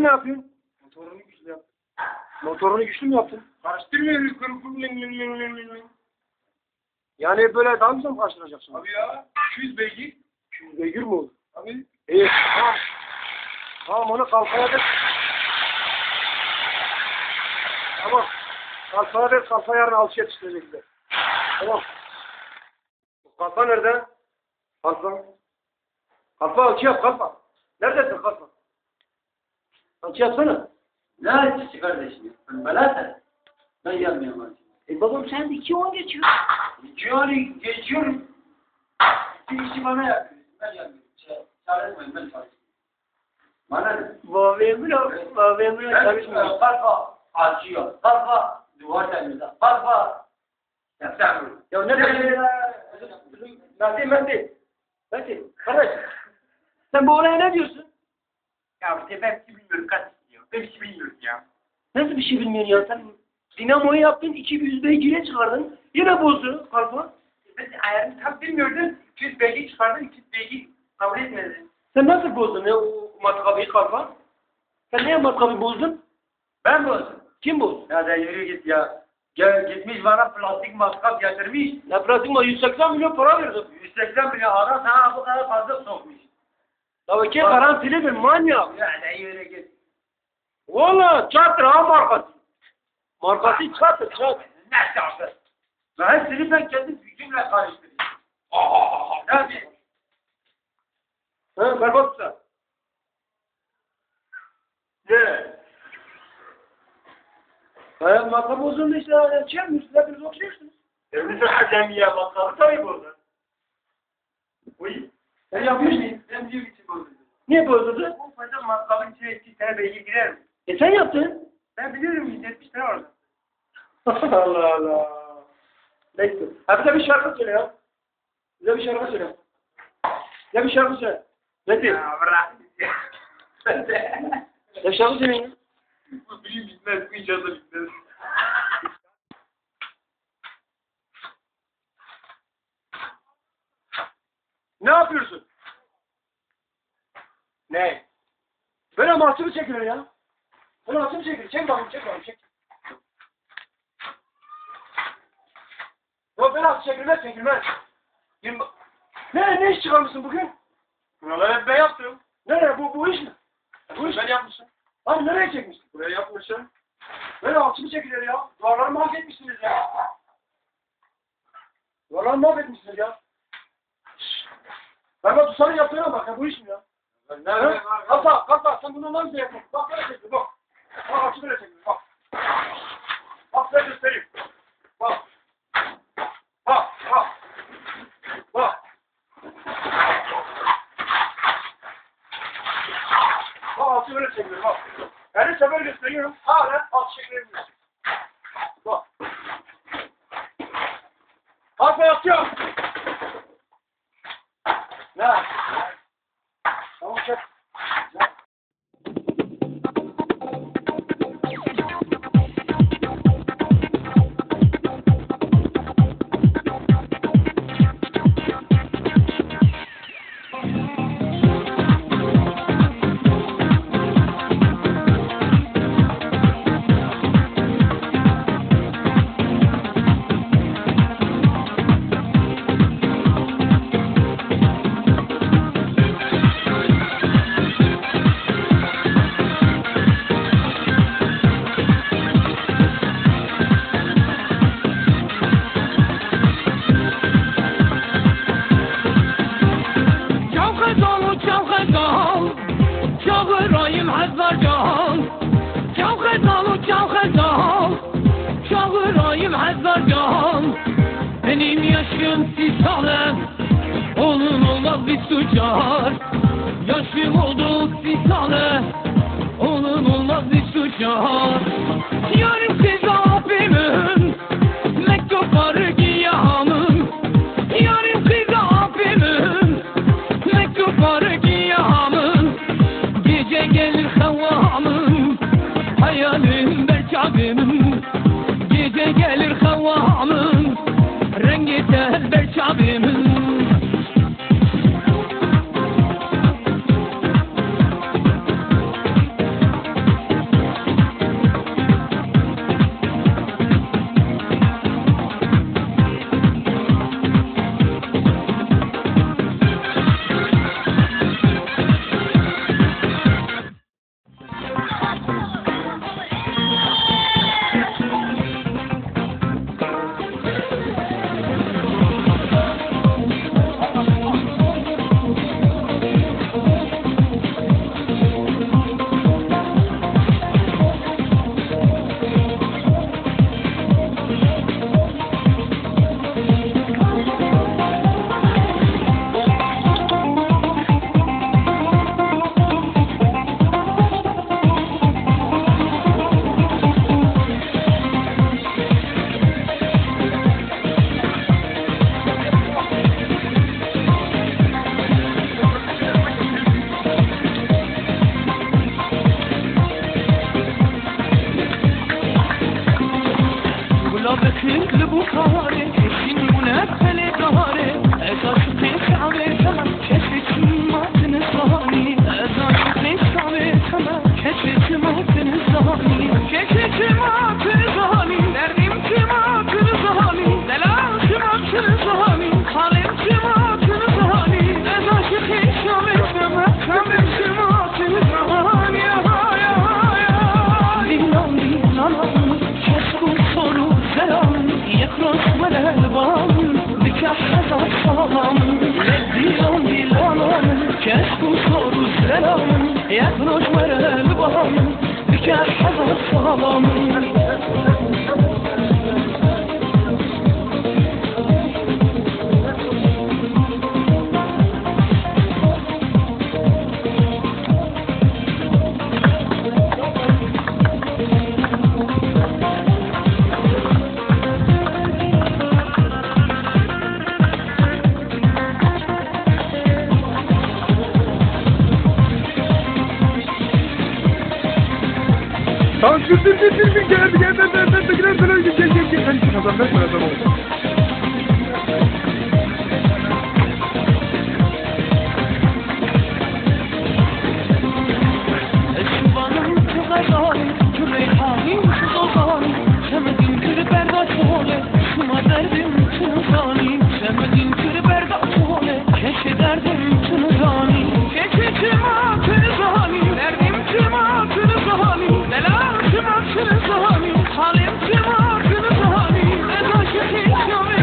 Sen ne yapıyorsun? Motorunu güçlü yap. Motorunu güçlü mü yaptın? Karıştırmıyor. Yani böyle daha güzel mi karşılayacaksın? Abi ya 200 beygir. 200 beygir mi olur? Abi İyi. Tamam. Tamam onu kalfaya ver. Tamam. Kalfaya ver. Kalfa yarın alçıya yetiştirecekler. Tamam. Kalfa nerede? Kalfa. Kalfa alçı yap kalfa. Neredesin kalfa? Alçı yapsana. Ne acısı kardeşim? Belata. Ben yapmıyorum acı. E babam sen de iki on geçiyor. Geçiyorum, geçiyorum. Bir işi bana yapıyor. Ben yapmıyorum. Şey, çalışmayın, ben çalışıyorum. Bana ne? Babam bırak. Babam bırak. Ben Çalışmıyor. kalfa açıyor. Kalfa duvar temizle. Kalfa yapamıyorum. Ya ne demek? Mehdi, Mehdi. Mehdi, kardeş. Sen bu olaya ne diyorsun? Ya işte ben bir şey bilmiyorum kaç istiyor. Ben bir şey bilmiyorum ya. Nasıl bir şey bilmiyorsun ya? Sen dinamoyu yaptın, 200 beygire çıkardın. Yine bozdu kalfa. Ben ayarını tam bilmiyordum. 200 beygir çıkardım. 200 beygir kabul etmedi. Sen nasıl bozdun ya o matkabıyı kalfa? Sen niye matkabı bozdun? Ben bozdum. Kim bozdu? Ya da yürü git ya. Gel gitmiş bana plastik matkap getirmiş. Ya pratik 180 milyon para verdim. 180 milyon adam sana bu kadar fazla sokmuş. Tabii ki garantili bir manyak. Ya da yürü git. Valla çatır ha markası. Markası çatır çatır. Ne yaptın? Ben hepsini ben kendi gücümle karıştırdım. Aa, ne yapayım? Ha berbat usta. Ne? Ha matkabı bozuldu işte. ya, Şey yapmıyorsun. Hepiniz okşuyorsunuz. Evlisin acemiye bakalım tabii bozdu. Uy. Sen yapıyorsun. Ben diyor için bozuldu. Niye bozuldu? Bu fazla matkabın içine 2 tane girer mi? E sen yaptın. Ben biliyorum 170 tane orada. Allah Allah. Neyse. Ha bize bir şarkı söyle ya. Bize bir şarkı söyle. Bize bir şarkı söyle. Diyor? Ya bırak. De. Ne şarkı söyle? Bu bilim bitmez. Bu icazı bitmez. Ne yapıyorsun? Ne? Böyle mahsubu çekilir ya. Böyle mahsubu çekilir. Çek bakayım, çek bakayım, çek. Mahsubu çekilmez, çekilmez. Yirmi... Ne, ne iş çıkarmışsın bugün? Buraları hep ben yaptım. Nereye, bu, bu iş mi? Bu iş Ben yapmışım. Abi nereye çekmişsin? Buraya yapmışım. Böyle alçımı çekilir ya. Duvarları mahvetmişsiniz ya. Duvarları mahvetmişsiniz ya. Ben bak Tusan'ın yaptığına bak ya bu iş mi ya? Ben nerede? Sen bunu nasıl yapıyorsun? Bak böyle çekiyor bak. Bak açı böyle çekiyor bak. Bak size göstereyim. Bak. Bak, bak. Bak. Açı böyle çekiyor bak. Yani sefer gösteriyorum. Hala alt çekilebiliyor. Bak. Kalk yapacağım. Yaşım sisale, onun olmaz bir suçar. Yaşım oldu sisale, onun olmaz bir suçar. Yarım يا فنوش مرة البهم بك حضر الصالم bir bir bir gel gel gel gel gel gel gel gel gel gel gel gel gel gel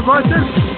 your voices.